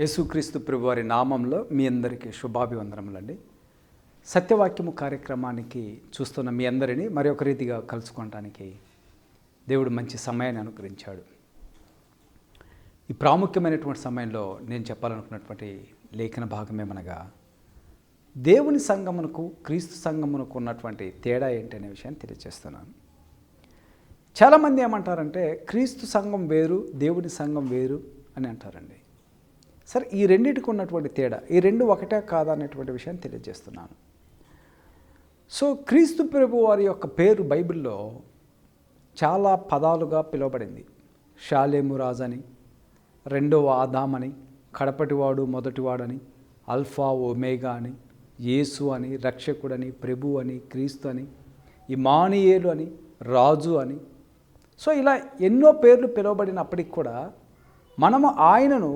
యేసుక్రీస్తు ప్రభువారి నామంలో మీ అందరికీ శుభాభివందనములండి. సత్యవాక్యము కార్యక్రమానికి చూస్తున్న మీ అందరినీ మరి ఒక రీతిగా కలుసుకోవటానికి దేవుడు మంచి సమయాన్ని అనుగ్రహించాడు. ఈ ప్రాముఖ్యమైనటువంటి సమయంలో నేను చెప్పాలనుకున్నటువంటి లేఖన భాగం ఏమనగా దేవుని సంగమునకు క్రీస్తు సంగమునకు ఉన్నటువంటి తేడా ఏంటనే విషయాన్ని తెలియజేస్తున్నాను. చాలామంది ఏమంటారంటే క్రీస్తు సంఘం వేరు దేవుని సంఘం వేరు అని అంటారండి. సరే ఈ రెండింటికి ఉన్నటువంటి తేడా ఈ రెండు ఒకటే కాదనేటువంటి విషయాన్ని తెలియజేస్తున్నాను. సో క్రీస్తు ప్రభు వారి యొక్క పేరు బైబిల్లో చాలా పదాలుగా పిలువబడింది. షాలేము రాజని రెండవ ఆదామని కడపటివాడు మొదటివాడని అల్ఫా ఒమేగా అని యేసు అని రక్షకుడని ప్రభు అని క్రీస్తు అని ఇమానియేలు అని రాజు అని. సో ఇలా ఎన్నో పేర్లు పిలువబడినప్పటికి కూడా మనము ఆయనను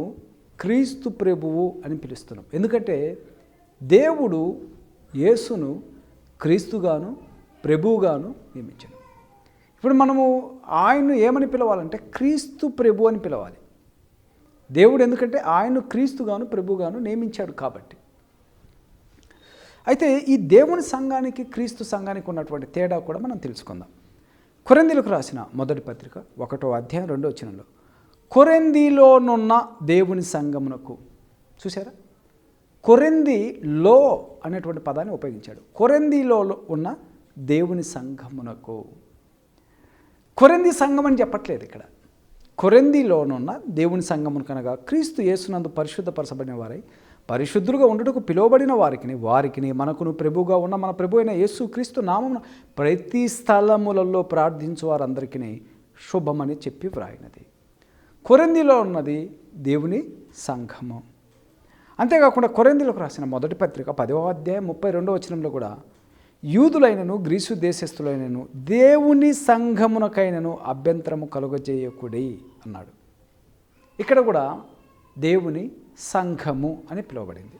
క్రీస్తు ప్రభువు అని పిలుస్తున్నాం. ఎందుకంటే దేవుడు యేసును క్రీస్తుగాను ప్రభువుగాను నియమించాడు. ఇప్పుడు మనము ఆయన్ను ఏమని పిలవాలంటే క్రీస్తు ప్రభు అని పిలవాలి. దేవుడు ఎందుకంటే ఆయన్ను క్రీస్తుగాను ప్రభుగాను నియమించాడు కాబట్టి. అయితే ఈ దేవుని సంఘానికి క్రీస్తు సంఘానికి ఉన్నటువంటి తేడా కూడా మనం తెలుసుకుందాం. కొరందీలకు రాసిన మొదటి పత్రిక ఒకటో అధ్యాయం రెండో వచనంలో కొరెందిలోనున్న దేవుని సంఘమునకు చూసారా కొరెందిలో అనేటువంటి పదాన్ని ఉపయోగించాడు. కొరెందిలో ఉన్న దేవుని సంఘమునకు కొరెంది సంఘం అని చెప్పట్లేదు ఇక్కడ. కొరెందిలోనున్న దేవుని సంఘమును అనగా క్రీస్తు యేసునందు పరిశుద్ధపరచబడిన వారై పరిశుద్ధులుగా ఉండటకు పిలువబడిన వారికి వారికి మనకును ప్రభువుగా ఉన్న మన ప్రభు అయిన యేసు క్రీస్తు నామమున ప్రతి స్థలములలో ప్రార్థించు వారందరికీ శుభమని చెప్పి వ్రాయినది. కొరిందిలో ఉన్నది దేవుని సంఘము. అంతేకాకుండా కొరిందిలోకి రాసిన మొదటి పత్రిక పదవ అధ్యాయం ముప్పై రెండవ వచనంలో కూడా యూదులైనను గ్రీసు దేశస్థులైనను దేవుని సంఘమునకైనను అభ్యంతరము కలుగజేయకుడి అన్నాడు. ఇక్కడ కూడా దేవుని సంఘము అని పిలువబడింది.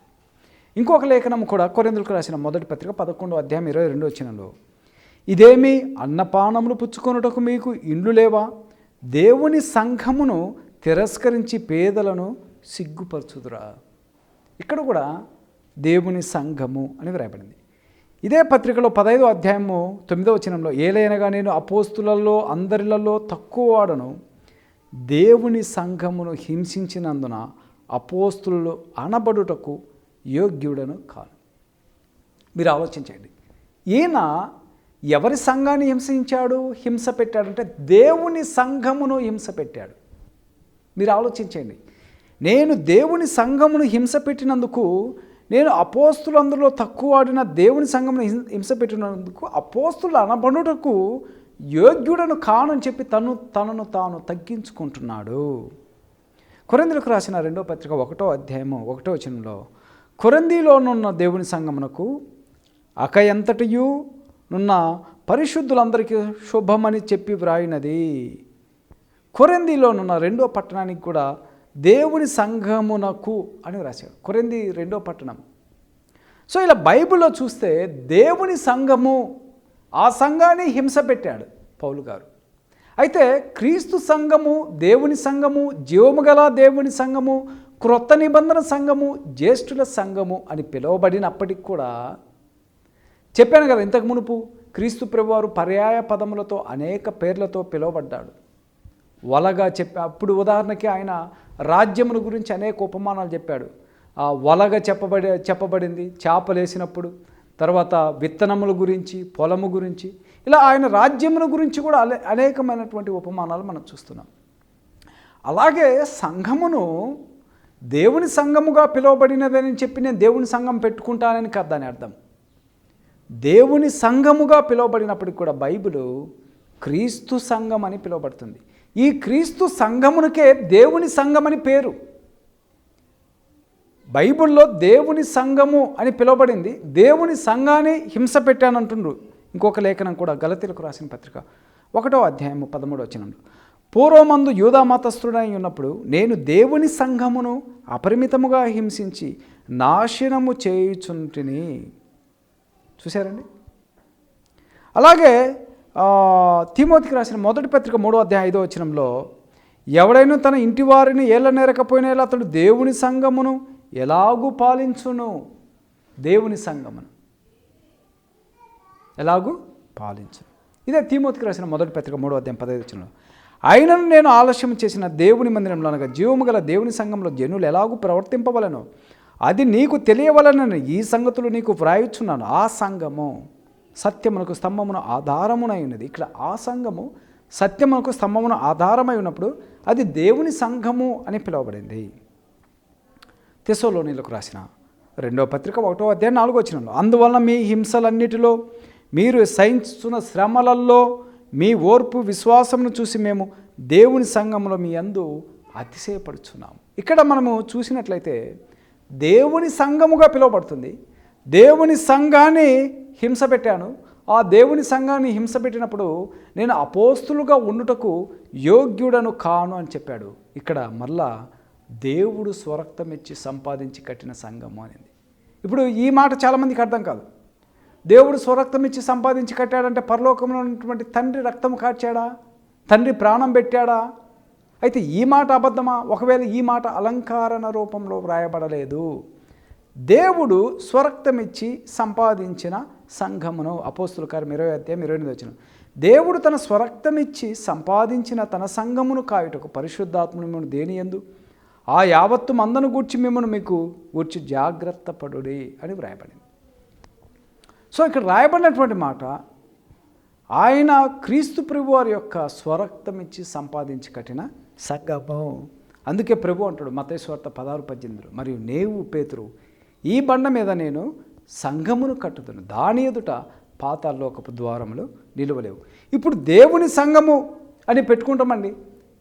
ఇంకొక లేఖనం కూడా కొరిందులకు రాసిన మొదటి పత్రిక పదకొండు అధ్యాయం ఇరవై రెండు వచ్చినలో ఇదేమి అన్నపానములు పుచ్చుకొనుటకు మీకు ఇండ్లు లేవా? దేవుని సంఘమును తిరస్కరించి పేదలను సిగ్గుపరచుదురా. ఇక్కడ కూడా దేవుని సంఘము అని వ్రాయబడింది. ఇదే పత్రికలో పదహైదో అధ్యాయము తొమ్మిదో వచనంలో ఏలైనగా నేను అపోస్తులలో అందరిలలో తక్కువ వాడను. దేవుని సంఘమును హింసించినందున అపోస్తులు అనబడుటకు యోగ్యుడను కాను. మీరు ఆలోచించండి. ఈయన ఎవరి సంఘాన్ని హింసించాడు? హింస పెట్టాడంటే దేవుని సంఘమును హింస పెట్టాడు. మీరు ఆలోచించండి. నేను దేవుని సంఘమును హింస పెట్టినందుకు నేను అపోస్తులందరిలో తక్కువ ఆడిన దేవుని సంఘమును హింస పెట్టినందుకు అపోస్తులు అనబడుటకు యోగ్యుడను కానని చెప్పి తను తనను తాను తగ్గించుకుంటున్నాడు. కొరందులకు రాసిన రెండో పత్రిక ఒకటో అధ్యాయము ఒకటో వచనంలో కొరందీలోనున్న దేవుని సంఘమునకు అక ఎంతటియు నున్న పరిశుద్ధులందరికీ శుభమని చెప్పి వ్రాయినది. కొరందిలోనున్న రెండో పట్టణానికి కూడా దేవుని సంఘమునకు అని రాశాడు కొరంది రెండో పట్టణం. సో ఇలా బైబిల్లో చూస్తే దేవుని సంఘము ఆ సంఘాన్ని హింస పెట్టాడు పౌలు గారు. అయితే క్రీస్తు సంఘము దేవుని సంఘము జీవము గల దేవుని సంఘము క్రొత్త నిబంధన సంఘము జ్యేష్ఠుల సంఘము అని పిలువబడినప్పటికి కూడా చెప్పాను కదా ఇంతకు మునుపు క్రీస్తు ప్రభువారు పర్యాయ పదములతో అనేక పేర్లతో పిలువబడ్డాడు. వలగా చెప్పి అప్పుడు ఉదాహరణకి ఆయన రాజ్యముల గురించి అనేక ఉపమానాలు చెప్పాడు. ఆ వలగా చెప్పబడి చెప్పబడింది చేపలేసినప్పుడు తర్వాత విత్తనముల గురించి పొలము గురించి ఇలా ఆయన రాజ్యముల గురించి కూడా అనేకమైనటువంటి ఉపమానాలు మనం చూస్తున్నాం. అలాగే సంఘమును దేవుని సంఘముగా పిలువబడినదని చెప్పి నేను దేవుని సంఘం పెట్టుకుంటానని కాదు దాని అర్థం. దేవుని సంఘముగా పిలువబడినప్పటికి కూడా బైబిల్ క్రీస్తు సంఘం అని పిలువబడుతుంది. ఈ క్రీస్తు సంఘమునకే దేవుని సంఘం అని పేరు. బైబిల్లో దేవుని సంఘము అని పిలువబడింది. దేవుని సంఘాన్ని హింస పెట్టానంటుండ్రు ఇంకొక లేఖనం కూడా గలతీలకు రాసిన పత్రిక ఒకటో అధ్యాయము పదమూడు వచ్చినండు పూర్వమందు యూదా మతస్థుడై ఉన్నప్పుడు నేను దేవుని సంఘమును అపరిమితముగా హింసించి నాశనము చేయుచుంటిని. చూశారండి? అలాగే తిమోతికి రాసిన మొదటి పత్రిక మూడో అధ్యాయం ఐదో వచనంలో ఎవడైనా తన ఇంటి వారిని ఏళ్ళ నేరకపోయినా అతడు దేవుని సంగమును ఎలాగూ పాలించును? దేవుని సంగమును. ఎలాగూ? పాలించును. ఇదే తిమోతికి రాసిన మొదటి పత్రిక మూడో అధ్యాయం పదహైదు వచ్చిన అయినను నేను ఆలస్యం చేసిన దేవుని మందిరంలో అనగా జీవము గల దేవుని సంఘంలో జనులు ఎలాగూ ప్రవర్తింపవలను? అది నీకు తెలియవలనని ఈ సంగతులు నీకు వ్రాయిచున్నాను. ఆ సంఘము సత్యమునకు స్తంభమును ఆధారమునై ఉన్నది. ఇక్కడ ఆ సంఘము సత్యమునకు స్తంభమును ఆధారమై ఉన్నప్పుడు అది దేవుని సంఘము అని పిలువబడింది. తెసోలోనిలకు రాసిన రెండో పత్రిక ఒకటో అధ్యాయం నాలుగో వచ్చిన అందువలన మీ హింసలన్నిటిలో మీరు సహించున్న శ్రమలలో మీ ఓర్పు విశ్వాసమును చూసి మేము దేవుని సంఘంలో మీ అందు అతిశయపడుచున్నాము. ఇక్కడ మనము చూసినట్లయితే దేవుని సంఘముగా పిలువబడుతుంది. దేవుని సంఘాన్ని హింస పెట్టాను. ఆ దేవుని సంఘాన్ని హింస పెట్టినప్పుడు నేను అపోస్తులుగా ఉండుటకు యోగ్యుడను కాను అని చెప్పాడు. ఇక్కడ మళ్ళా దేవుడు స్వరక్తం ఇచ్చి సంపాదించి కట్టిన సంఘము అనేది. ఇప్పుడు ఈ మాట చాలామందికి అర్థం కాదు. దేవుడు స్వరక్తం ఇచ్చి సంపాదించి కట్టాడంటే పరలోకంలో ఉన్నటువంటి తండ్రి రక్తం కాచాడా తండ్రి ప్రాణం పెట్టాడా? అయితే ఈ మాట అబద్ధమా? ఒకవేళ ఈ మాట అలంకారణ రూపంలో వ్రాయబడలేదు. దేవుడు స్వరక్తమిచ్చి సంపాదించిన సంఘమును అపోస్తుల కార్యం ఇరవై అధ్యాయం ఇరవై ఎనిమిది వచ్చిన దేవుడు తన స్వరక్తం ఇచ్చి సంపాదించిన తన సంఘమును కాయుటకు పరిశుద్ధాత్మను మిమ్మల్ని దేని ఎందు ఆ యావత్తు మందను గూర్చి మిమ్మల్ని మీకు గూర్చి జాగ్రత్త పడుడి అని వ్రాయబడింది. సో ఇక్కడ రాయబడినటువంటి మాట ఆయన క్రీస్తు ప్రభు వారి యొక్క స్వరక్తమిచ్చి సంపాదించి కట్టిన సంగమం అందుకే ప్రభు అంటాడు మతేశ్వార్త పదహారు పద్దెనిమిదిలో మరియు నేవు పేతురు ఈ బండ మీద నేను సంఘమును కట్టుదును. దాని ఎదుట పాతాల్లోకపు ద్వారములు నిలువలేవు. ఇప్పుడు దేవుని సంఘము అని పెట్టుకుంటామండి.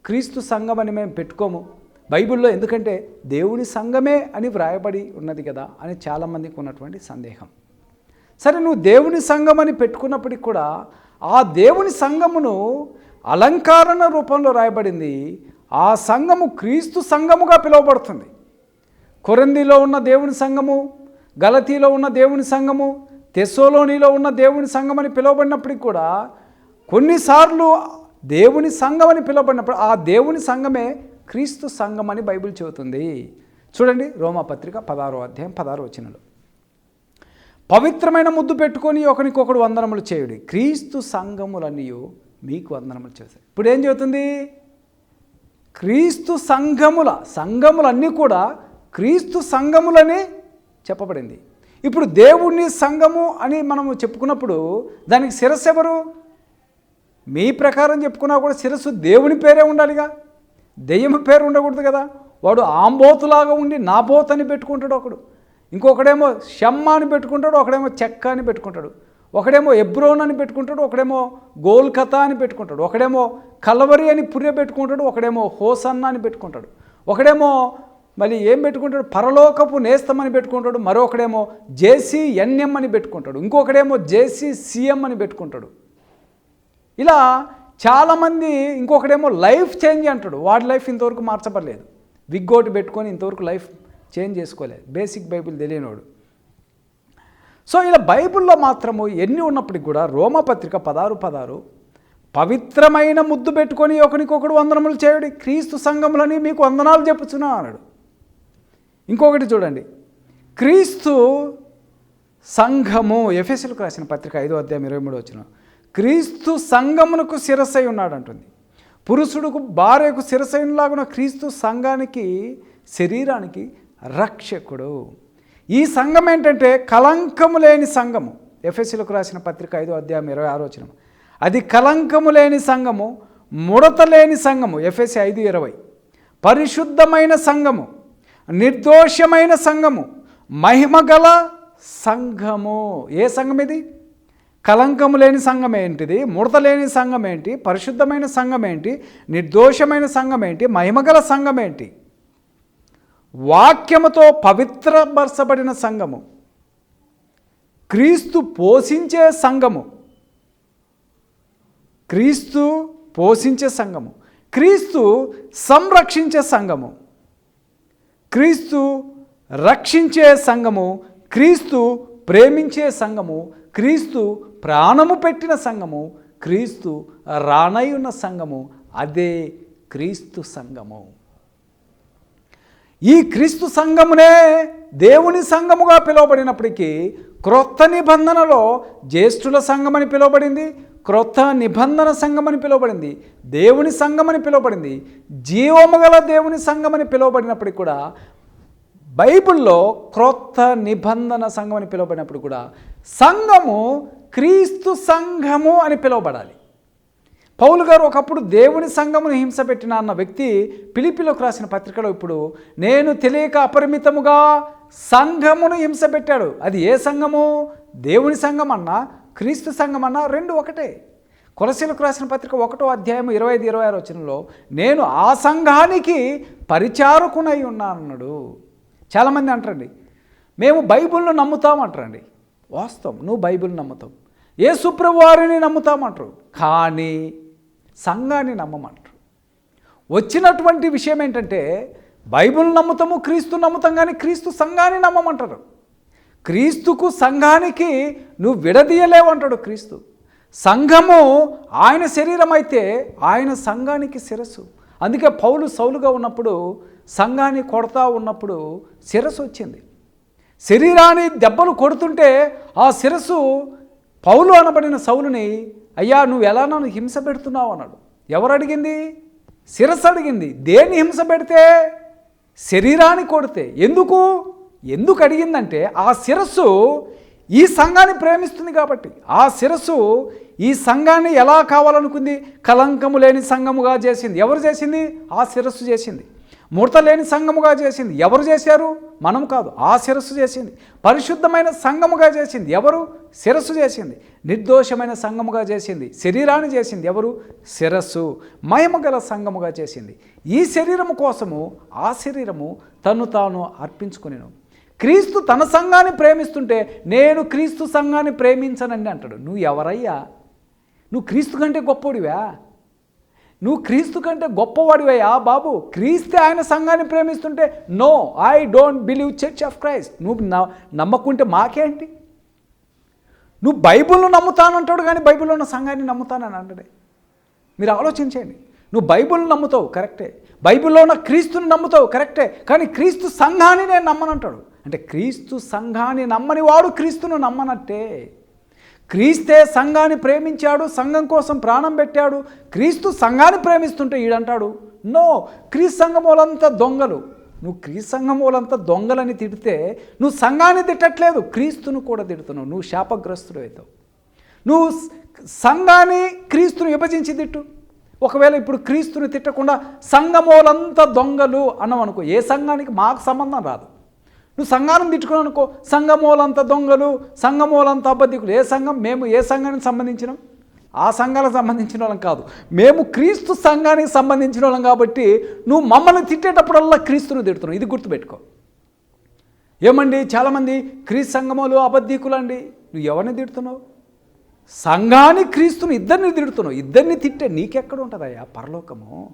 క్రీస్తు సంఘం అని మేము పెట్టుకోము. బైబిల్లో ఎందుకంటే దేవుని సంఘమే అని వ్రాయబడి ఉన్నది కదా అని చాలామందికి ఉన్నటువంటి సందేహం. సరే నువ్వు దేవుని సంఘం అని పెట్టుకున్నప్పటికి కూడా ఆ దేవుని సంఘమును అలంకారణ రూపంలో రాయబడింది ఆ సంఘము క్రీస్తు సంఘముగా పిలువబడుతుంది. కొరందిలో ఉన్న దేవుని సంఘము గలతీలో ఉన్న దేవుని సంఘము తెస్సోలోనిలో ఉన్న దేవుని సంఘం అని పిలువబడినప్పటికి కూడా కొన్నిసార్లు దేవుని సంఘం అని పిలువబడినప్పుడు ఆ దేవుని సంఘమే క్రీస్తు సంఘం అని బైబిల్ చెబుతుంది. చూడండి రోమాపత్రిక పదారో అధ్యాయం పదారో వచనంలో. పవిత్రమైన ముద్దు పెట్టుకొని ఒకరికొకడు వందనములు చేయుడి క్రీస్తు సంఘములన్నీ మీకు వందనములు చేశాయి ఇప్పుడు ఏం చెబుతుంది? క్రీస్తు సంఘముల సంఘములన్నీ కూడా క్రీస్తు సంఘములని చెప్పబడింది. ఇప్పుడు దేవుణ్ణి సంఘము అని మనము చెప్పుకున్నప్పుడు దానికి శిరస్సు ఎవరు? మీ ప్రకారం చెప్పుకున్నా కూడా శిరస్సు దేవుని పేరే ఉండాలిగా. దెయ్యం పేరు ఉండకూడదు కదా. వాడు ఆంబోతులాగా ఉండి నా బోత్ అని పెట్టుకుంటాడు ఒకడు. ఇంకొకడేమో షమ్మ అని పెట్టుకుంటాడు ఒకడేమో చెక్క అని పెట్టుకుంటాడు. ఒకడేమో ఎబ్రోన్ అని పెట్టుకుంటాడు ఒకడేమో గోల్కతా అని పెట్టుకుంటాడు ఒకడేమో కలవరి అని పుర్య పెట్టుకుంటాడు ఒకడేమో హోసన్న అని పెట్టుకుంటాడు. ఒకడేమో మళ్ళీ ఏం పెట్టుకుంటాడు? పరలోకపు నేస్తం అని పెట్టుకుంటాడు మరొకడేమో జేసీ ఎన్ఎం అని పెట్టుకుంటాడు ఇంకొకడేమో జేసీ సీఎం అని పెట్టుకుంటాడు. ఇలా చాలామంది ఇంకొకడేమో లైఫ్ చేంజ్ అంటాడు వాడి లైఫ్ ఇంతవరకు మార్చబడలేదు. విగ్గోటి పెట్టుకొని ఇంతవరకు లైఫ్ చేంజ్ చేసుకోలేదు బేసిక్ బైబిల్ తెలియనివాడు సో ఇలా బైబిల్లో మాత్రము ఎన్ని ఉన్నప్పటికి కూడా రోమపత్రిక పదారు పదారు పవిత్రమైన ముద్దు పెట్టుకొని ఒకరికొకడు వందనములు చేయడు క్రీస్తు సంఘములని మీకు వందనాలు చెప్పుచున్నా అన్నాడు. ఇంకొకటి చూడండి. క్రీస్తు సంఘము ఎఫ్ఎస్ఎల్కు రాసిన పత్రిక ఐదో అధ్యాయం ఇరవై మూడు వచ్చిన క్రీస్తు సంఘమునకు శిరసై ఉన్నాడు అంటుంది. పురుషుడుకు భార్యకు శిరసైనలాగున క్రీస్తు సంఘానికి శరీరానికి రక్షకుడు. ఈ సంఘం ఏంటంటే కలంకము లేని సంఘము. ఎఫ్ఎస్సీలకు రాసిన పత్రిక ఐదో అధ్యాయం ఇరవై ఆరో అది కలంకము లేని సంఘము ముడత లేని సంఘము ఎఫ్ఎస్సి ఐదు ఇరవై. పరిశుద్ధమైన సంఘము నిర్దోషమైన సంఘము మహిమగల సంఘము. ఏ సంఘం ఇది? కలంకము లేని సంఘం ఏంటిది? ముడత లేని సంఘం ఏంటి? పరిశుద్ధమైన సంఘం ఏంటి? నిర్దోషమైన సంఘం ఏంటి? మహిమగల సంఘం ఏంటి? వాక్యముతో పవిత్రపరచబడిన సంఘము. క్రీస్తు పోషించే సంఘము. క్రీస్తు పోషించే సంఘము. క్రీస్తు సంరక్షించే సంఘము. క్రీస్తు రక్షించే సంఘము. క్రీస్తు ప్రేమించే సంఘము. క్రీస్తు ప్రాణము పెట్టిన సంఘము. క్రీస్తు రానై ఉన్న సంఘము. అదే క్రీస్తు సంఘము. ఈ క్రీస్తు సంఘమునే దేవుని సంఘముగా పిలువబడినప్పటికీ క్రొత్త నిబంధనలో జ్యేష్ఠుల సంఘమని పిలువబడింది క్రొత్త నిబంధన సంఘమని పిలువబడింది దేవుని సంఘమని పిలువబడింది జీవము గల దేవుని సంఘమని పిలువబడినప్పటికీ కూడా బైబిల్లో క్రొత్త నిబంధన సంఘం అని పిలువబడినప్పుడు కూడా సంఘము క్రీస్తు సంఘము అని పిలువబడాలి. పౌలు గారు ఒకప్పుడు దేవుని సంఘమును హింస పెట్టిన అన్న వ్యక్తి పిలిపిలోకి రాసిన పత్రికలో ఇప్పుడు నేను తెలియక అపరిమితముగా సంఘమును హింస పెట్టాడు. అది ఏ సంఘము? దేవుని సంఘం అన్నా క్రీస్తు సంఘం అన్నా రెండు ఒకటే. కొలసీలకు రాసిన పత్రిక ఒకటో అధ్యాయం ఇరవై ఐదు ఇరవై ఆరు వచ్చినలో నేను ఆ సంఘానికి పరిచారకునై ఉన్నానన్నాడు. చాలామంది అంటారండి మేము బైబిల్ను నమ్ముతామంటారండి వాస్తవం నువ్వు బైబిల్ నమ్ముతావు ఏ సుప్రభువారిని నమ్ముతామంటారు కానీ సంఘాన్ని నమ్మమంటారు. వచ్చినటువంటి విషయం ఏంటంటే బైబిల్ నమ్ముతాము క్రీస్తు నమ్ముతాం కానీ క్రీస్తు సంఘాన్ని నమ్మమంటారు. క్రీస్తుకు సంఘానికి నువ్వు విడదీయలేవు అంటాడు క్రీస్తు. సంఘము ఆయన శరీరం అయితే ఆయన సంఘానికి శిరస్సు. అందుకే పౌలు సౌలుగా ఉన్నప్పుడు సంఘాన్ని కొడతా ఉన్నప్పుడు శిరస్సు వచ్చింది. శరీరాన్ని దెబ్బలు కొడుతుంటే ఆ శిరస్సు పౌలు అనబడిన సౌలుని అయ్యా నువ్వు ఎలా నన్ను హింస పెడుతున్నావు అన్నాడు. ఎవరు అడిగింది? శిరస్సు అడిగింది. దేన్ని హింస పెడితే? శరీరాన్ని కొడితే. ఎందుకు? ఎందుకు అడిగిందంటే ఆ శిరస్సు ఈ సంఘాన్ని ప్రేమిస్తుంది కాబట్టి. ఆ శిరస్సు ఈ సంఘాన్ని ఎలా కావాలనుకుంది? కలంకము లేని సంఘముగా చేసింది. ఎవరు చేసింది? ఆ శిరస్సు చేసింది. ముడత లేని సంఘముగా చేసింది. ఎవరు చేశారు? మనం కాదు. ఆ శిరస్సు చేసింది. పరిశుద్ధమైన సంఘముగా చేసింది. ఎవరు? శిరస్సు చేసింది. నిర్దోషమైన సంఘముగా చేసింది. శరీరాన్ని చేసింది ఎవరు? శిరస్సు. మహిమగల సంఘముగా చేసింది. ఈ శరీరము కోసము ఆ శరీరము తను తాను అర్పించుకునేను. క్రీస్తు తన సంఘాన్ని ప్రేమిస్తుంటే నేను క్రీస్తు సంఘాన్ని ప్రేమించనండి అంటాడు. నువ్వు ఎవరయ్యా నువ్వు క్రీస్తు కంటే గొప్పోడివా? నువ్వు క్రీస్తు కంటే గొప్పవాడివయ్యా బాబు. క్రీస్తే ఆయన సంఘాన్ని ప్రేమిస్తుంటే no I don't believe church of Christ. నువ్వు న- నమ్మకుంటే మాకేంటి? నువ్వు బైబిల్ను నమ్ముతానంటాడు కానీ బైబిల్లో ఉన్న సంఘాన్ని నమ్ముతానని అంటాడే మీరు ఆలోచించండి. నువ్వు బైబిల్ని నమ్ముతావు కరెక్టే. బైబిల్లో ఉన్న క్రీస్తుని నమ్ముతావు కరెక్టే. కానీ క్రీస్తు సంఘాన్ని నేను నమ్మనంటాడు. అంటే క్రీస్తు సంఘాన్ని నమ్మని వాడు క్రీస్తును నమ్మనట్టే. క్రీస్తే సంఘాన్ని ప్రేమించాడు సంఘం కోసం ప్రాణం పెట్టాడు. క్రీస్తు సంఘాన్ని ప్రేమిస్తుంటే ఈడంటాడు నో క్రీస్తు సంఘం వాళ్ళంతా దొంగలు. నువ్వు క్రీస్తు సంఘం వాళ్ళంతా దొంగలని తిడితే నువ్వు సంఘాన్ని తిట్టట్లేదు క్రీస్తును కూడా తిడుతున్నావు. నువ్వు శాపగ్రస్తుడు అవుతావు. నువ్వు సంఘాన్ని క్రీస్తును విభజించి తిట్టు. ఒకవేళ ఇప్పుడు క్రీస్తుని తిట్టకుండా సంఘమోలంతా దొంగలు అన్నావు అనుకో ఏ సంఘానికి మాకు సంబంధం రాదు. నువ్వు సంఘాన్ని తిట్టుకున్నావు అనుకో సంఘమూలంత దొంగలు సంఘమూలంత అబద్ధికులు. ఏ సంఘం? మేము ఏ సంఘానికి సంబంధించినాం? ఆ సంఘాలకు సంబంధించిన వాళ్ళం కాదు. మేము క్రీస్తు సంఘానికి సంబంధించిన వాళ్ళం కాబట్టి నువ్వు మమ్మల్ని తిట్టేటప్పుడల్లా క్రీస్తుని తిడుతున్నావు. ఇది గుర్తుపెట్టుకో. ఏమండి? చాలామంది క్రీస్తు సంఘములు అబద్ధికులు అండి నువ్వు ఎవరిని తిడుతున్నావు? సంఘాన్ని క్రీస్తుని ఇద్దరిని తిడుతున్నావు. ఇద్దరిని తిట్టే నీకెక్కడ ఉంటుందయ్యా పరలోకము?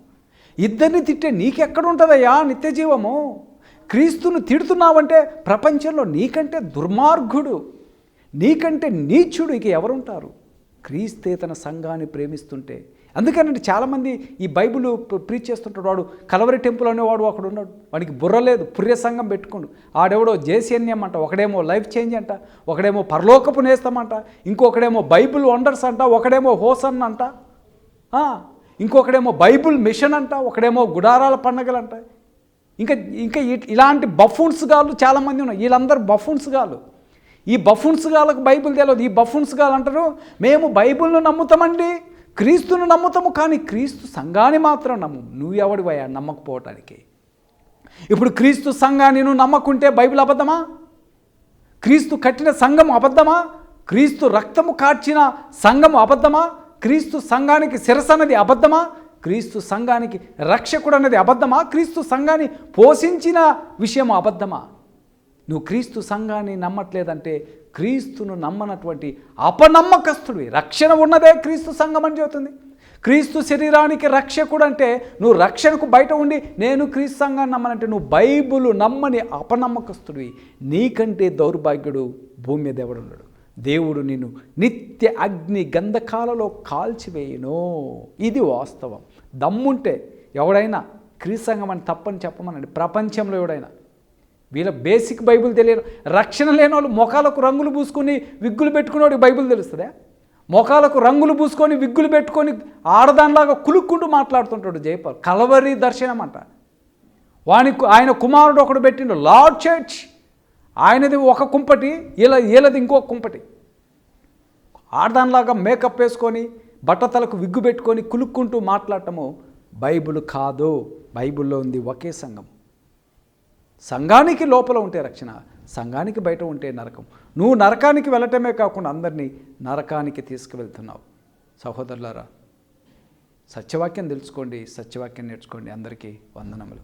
ఇద్దరిని తిట్టే నీకెక్కడ ఉంటుందయ్యా నిత్య జీవము క్రీస్తును తిడుతున్నావంటే ప్రపంచంలో నీకంటే దుర్మార్గుడు నీకంటే నీచుడు ఇక ఎవరుంటారు? క్రీస్తే తన సంఘాన్ని ప్రేమిస్తుంటే. అందుకనండి చాలామంది ఈ బైబుల్ ప్రీచ్ చేస్తుంటాడు. వాడు కలవరి టెంపుల్ అనేవాడు అక్కడ ఉన్నాడు. వాడికి బుర్ర లేదు పుర్రె సంఘం పెట్టుకోండు. ఆడెవడో జేసీఎన్ఎం అంట ఒకడేమో లైఫ్ చేంజ్ అంట ఒకడేమో పరలోకపు నేస్తామంట ఇంకొకడేమో బైబిల్ వండర్స్ అంట ఒకడేమో హోసన్ అంట ఇంకొకడేమో బైబుల్ మిషన్ అంట ఒకడేమో గుడారాల పండగలు అంట ఇంకా ఇంకా ఇలాంటి బఫూన్స్ గాళ్ళు చాలామంది ఉన్నారు. వీళ్ళందరూ బఫూన్స్ గాళ్ళు. ఈ బఫూన్స్ గాళ్ళకు బైబిల్ తెలియదు ఈ బఫూన్స్ గాళ్ళు అంటారు మేము బైబిల్ను నమ్ముతామండి క్రీస్తును నమ్ముతాము కానీ క్రీస్తు సంఘాన్ని మాత్రం నమ్ము నువ్వు ఎవడివయ్యా నమ్మకపోవటానికి. ఇప్పుడు క్రీస్తు సంఘాన్ని నువ్వు నమ్మకుంటే బైబిల్ అబద్ధమా? క్రీస్తు కట్టిన సంఘం అబద్ధమా? క్రీస్తు రక్తము కార్చిన సంఘము అబద్ధమా? క్రీస్తు సంఘానికి శిరసన్నది అబద్ధమా? క్రీస్తు సంఘానికి రక్షకుడు అనేది అబద్ధమా? క్రీస్తు సంఘాన్ని పోషించిన విషయం అబద్ధమా? నువ్వు క్రీస్తు సంఘాన్ని నమ్మట్లేదంటే క్రీస్తును నమ్మనటువంటి అపనమ్మకస్తుడివి. రక్షణ ఉన్నదే క్రీస్తు సంఘం అని చెబుతుంది. క్రీస్తు శరీరానికి రక్షకుడు అంటే నువ్వు రక్షణకు బయట ఉండి నేను క్రీస్తు సంఘాన్ని నమ్మనంటే నువ్వు బైబుల్ నమ్మని అపనమ్మకస్తుడివి. నీకంటే దౌర్భాగ్యుడు భూమి మీద ఎవడున్నాడు దేవుడు నిన్ను నిత్య అగ్ని గంధకాలలో కాల్చివేయును. ఇది వాస్తవం. దమ్ముంటే ఎవడైనా క్రీస్తు అని తప్పని చెప్పమనండి. ప్రపంచంలో ఎవడైనా. వీళ్ళ బేసిక్ బైబిల్ తెలియదు రక్షణ లేని వాళ్ళు మొఖాలకు రంగులు పూసుకొని విగ్గులు పెట్టుకునేవాడు బైబిల్ తెలుస్తుందా? మొఖాలకు రంగులు పూసుకొని విగ్గులు పెట్టుకొని ఆడదానిలాగా కులుక్కుంటూ మాట్లాడుతుంటాడు జయపాల్. కలవరి దర్శనం అంట. వాని ఆయన కుమారుడు ఒకడు పెట్టిండు లార్డ్ చర్చ్. ఆయనది ఒక కుంపటి ఇలా వీళ్ళది ఇంకొక కుంపటి. ఆడదానిలాగా మేకప్ వేసుకొని బట్టతలకు విగ్గు పెట్టుకొని కులుక్కుంటూ మాట్లాడటము బైబుల్ కాదు. బైబిల్లో ఉంది ఒకే సంఘం. సంఘానికి లోపల ఉంటే రక్షణ సంఘానికి బయట ఉంటే నరకం. నువ్వు నరకానికి వెళ్ళటమే కాకుండా అందరినీ నరకానికి తీసుకువెళ్తున్నావు. సహోదరులారా సత్యవాక్యం తెలుసుకోండి సత్యవాక్యం నేర్చుకోండి. అందరికీ వందనములు.